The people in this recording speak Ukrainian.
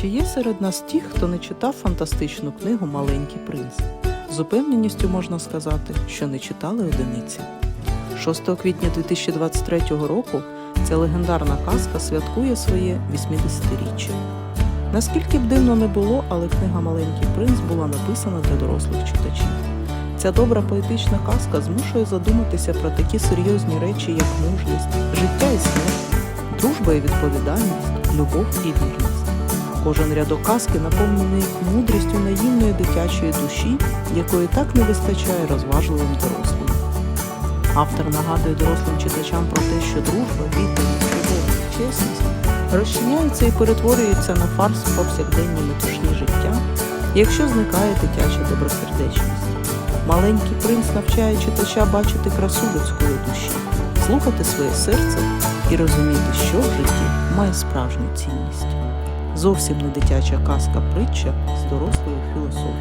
Чи є серед нас ті, хто не читав фантастичну книгу Маленький принц? З упевненістю можна сказати, що не читали одиниці. 6 квітня 2023 року ця легендарна казка святкує своє 80-річчя. Наскільки б дивно не було, але книга Маленький принц була написана для дорослих читачів. Ця добра поетична казка змушує задуматися про такі серйозні речі, як мужність, життя і смерть, дружба і відповідальність, любов і вірність. Кожен рядок казки наповнений мудрістю наївної дитячої душі, якої так не вистачає розважливим дорослим. Автор нагадує дорослим читачам про те, що дружба, відданість, любов чесність розчиняються і перетворюються на фарс повсякденні метушні життя, якщо зникає дитяча добросердечність. Маленький принц навчає читача бачити красу людської душі, слухати своє серце і розуміти, що в житті має справжню цінність. Зовсім не дитяча казка притча з дорослою філософією.